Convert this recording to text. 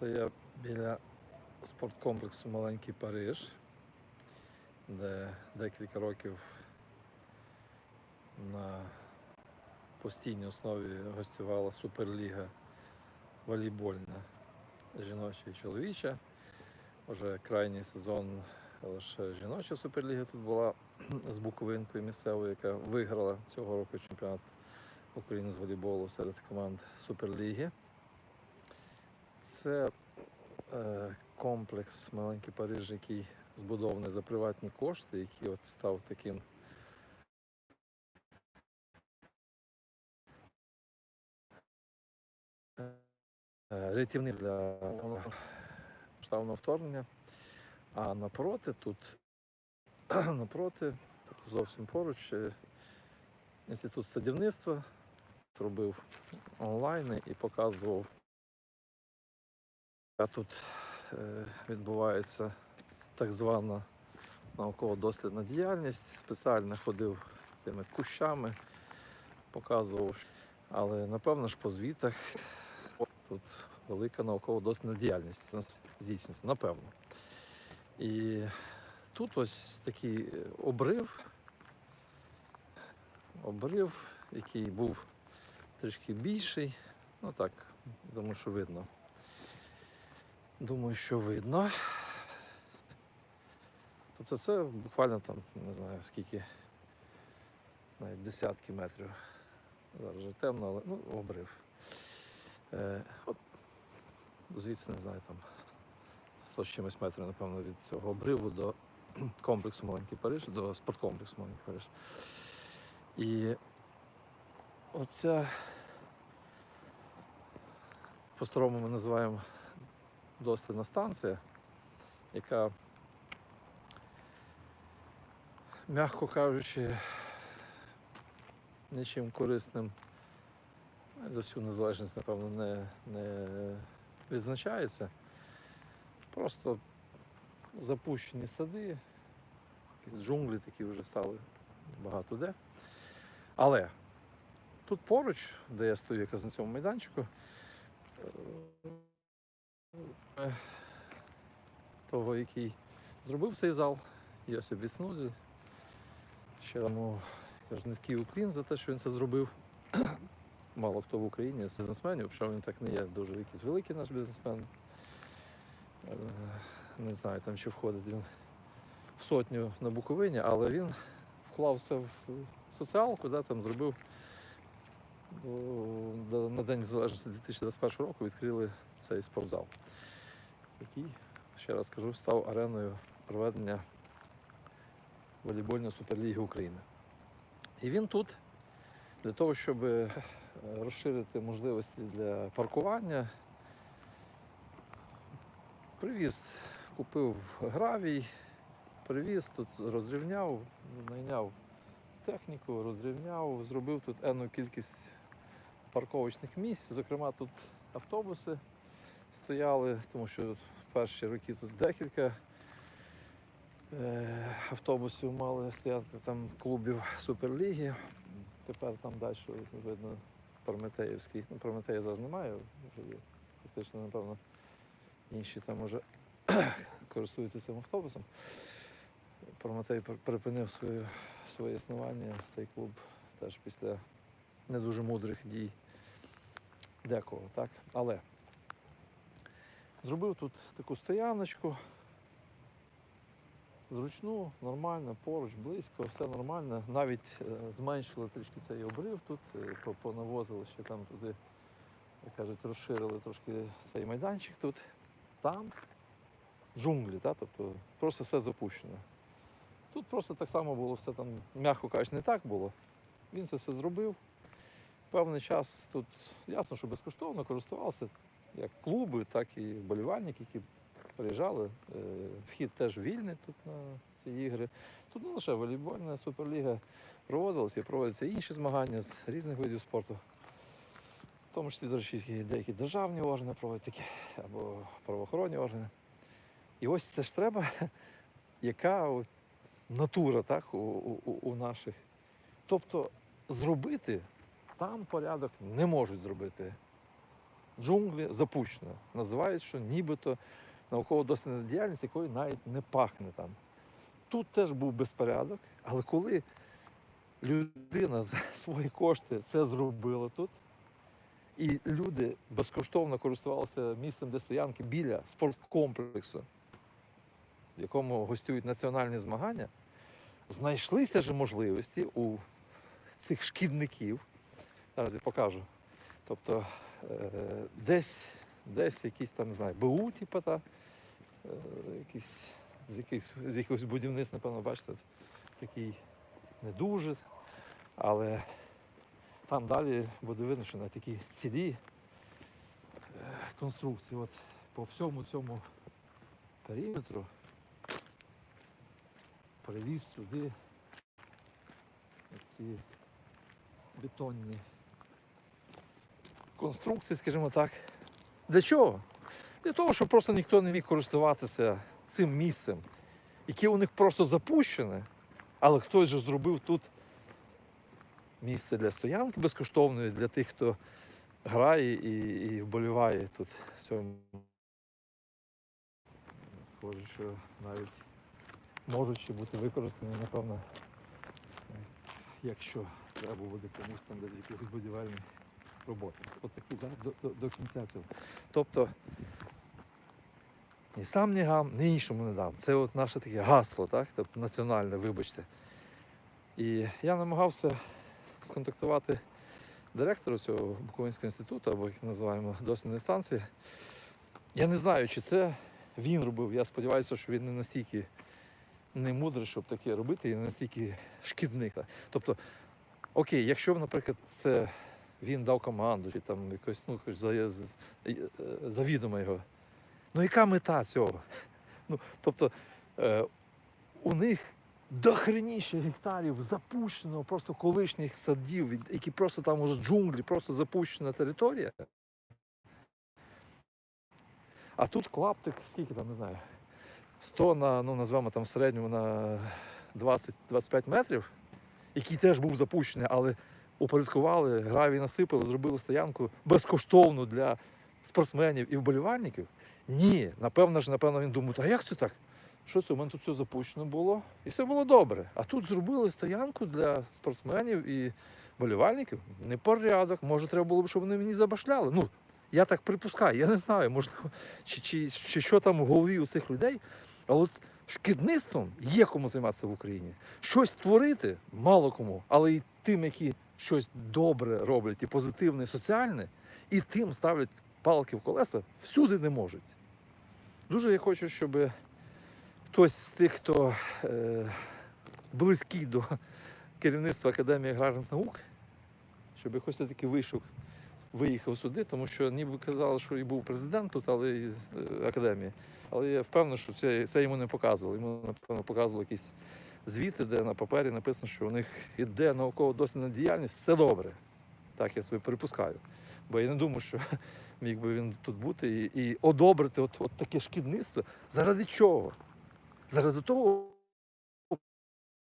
Це я біля спорткомплексу Маленький Париж, де декілька років на постійній основі гостювала Суперліга волейбольна жіноча і чоловіча. Уже крайній сезон лише жіноча суперліга тут була з Буковинкою місцевою, яка виграла цього року чемпіонат України з волейболу серед команд Суперліги. Це е, комплекс Маленький Париж, який збудований за приватні кошти, який от став таким е, для штабного вторгнення. А напроти тут, напроти, тобто зовсім поруч, е, інститут садівництва робив онлайн і показував а тут е, відбувається так звана науково-дослідна діяльність. Спеціально ходив тими кущами, показував. Але напевно ж по звітах тут велика науково-дослідна діяльність здійснюється, напевно. І тут ось такий обрив, обрив, який був трішки більший. Ну так, думаю, що видно. Думаю, що видно. Тобто це буквально там, не знаю скільки, навіть десятки метрів. Зараз вже темно, але ну, обрив. Е, от, звідси, не знаю, там 100 з чимось метрів, напевно, від цього обриву до комплексу Маленький Париж, до спорткомплексу Маленький Париж. І оця по-старому ми називаємо дослідна станція, яка, м'яко кажучи, нічим корисним за всю незалежність, напевно, не, не відзначається. Просто запущені сади, якісь джунглі такі вже стали багато де. Але тут поруч, де я стою якраз на цьому майданчику, того, який зробив цей зал, Я Йосип Віснуді. Ще йому низький уклін за те, що він це зробив. Мало хто в Україні з бізнесменів, що він так не є дуже якийсь великий наш бізнесмен. Е, Не знаю, там чи входить він в сотню на Буковині, але він вклався в соціалку, да, там зробив на День Незалежності 2021 року відкрили цей спортзал, який, ще раз кажу, став ареною проведення волейбольної суперліги України. І він тут для того, щоб е, розширити можливості для паркування, привіз, купив гравій, привіз, тут розрівняв, найняв техніку, розрівняв, зробив тут енну кількість парковочних місць. Зокрема, тут автобуси стояли, тому що в перші роки тут декілька е, автобусів мали стояти там клубів Суперліги. Тепер там далі видно Прометеївський. Ну, Прометея зараз немає, вже є. Фактично, напевно, інші там вже користуються цим автобусом. Прометей припинив своє, своє існування, цей клуб теж після не дуже мудрих дій декого, так? Але зробив тут таку стояночку. Зручну, нормально, поруч, близько, все нормально. Навіть е, зменшили трішки цей обрив тут, е, понавозили ще там туди, як кажуть, розширили трошки цей майданчик тут. Там джунглі, та? тобто просто все запущено. Тут просто так само було все там, м'яко кажучи, не так було. Він це все зробив. Певний час тут ясно, що безкоштовно користувався як клуби, так і вболівальники, які приїжджали. Е, Вхід теж вільний тут на ці ігри. Тут не лише волейбольна суперліга проводилася, і проводяться інші змагання з різних видів спорту. В тому числі, до речі, деякі державні органи проводять такі, або правоохоронні органи. І ось це ж треба, яка натура так, у, у, у наших. Тобто зробити там порядок не можуть зробити джунглі запущено. Називають, що нібито науково-дослідна діяльність, якої навіть не пахне там. Тут теж був безпорядок, але коли людина за свої кошти це зробила тут, і люди безкоштовно користувалися місцем для стоянки біля спорткомплексу, в якому гостюють національні змагання, знайшлися ж можливості у цих шкідників. Зараз я покажу. Тобто е, десь, десь якісь там, не знаю, БУ, типу, та, е, якісь, з, якихось, з якихось будівництв, напевно, бачите, такий не дуже, але там далі буде видно, що на такі цілі е, конструкції. От по всьому цьому периметру привіз сюди ці бетонні конструкції, скажімо так. Для чого? Для того, щоб просто ніхто не міг користуватися цим місцем, яке у них просто запущене, але хтось же зробив тут місце для стоянки безкоштовної для тих, хто грає і, і вболіває тут в цьому. Схоже, що навіть можуть ще бути використані, напевно, якщо треба буде комусь там десь якихось будівельних роботи. От такі, да, до, до, до кінця цього. Тобто ні сам, ні гам, ні іншому не дам. Це от наше таке гасло, так? Тобто національне, вибачте. І я намагався сконтактувати директора цього Буковинського інституту, або як називаємо дослідної станції. Я не знаю, чи це він робив. Я сподіваюся, що він не настільки не мудрий, щоб таке робити, і не настільки шкідник. Тобто, окей, якщо наприклад, це він дав команду, чи там якось, ну, е, завідомо його. Ну яка мета цього? Ну, тобто, е, у них дохреніше гектарів запущено просто колишніх садів, які просто там уже джунглі, просто запущена територія. А тут клаптик, скільки там, не знаю, 100 на, ну, назвемо там середньому на 20-25 метрів, який теж був запущений, але упорядкували, гравій насипали, зробили стоянку безкоштовну для спортсменів і вболівальників. Ні, напевно ж, напевно, він думає, а як це так? Що це? У мене тут все запущено було, і все було добре. А тут зробили стоянку для спортсменів і болівальників. Непорядок. Може, треба було б, щоб вони мені забашляли. Ну, я так припускаю, я не знаю, можливо, чи, чи, чи що там в голові у цих людей. Але от шкідництвом є кому займатися в Україні. Щось творити мало кому, але і тим, які щось добре роблять, і позитивне, і соціальне, і тим ставлять палки в колеса, всюди не можуть. Дуже я хочу, щоб хтось з тих, хто е, близький до керівництва Академії аграрних наук, щоб хтось все-таки вийшов, виїхав сюди, тому що ніби казали, що і був президент тут, але і е, академії. Але я впевнений, що це, це йому не показували. Йому, напевно, показували якісь звіти, де на папері написано, що у них іде науково-дослідна діяльність, все добре. Так я собі припускаю. Бо я не думаю, що міг би він тут бути і, і одобрити от, от таке шкідництво. Заради чого? Заради того,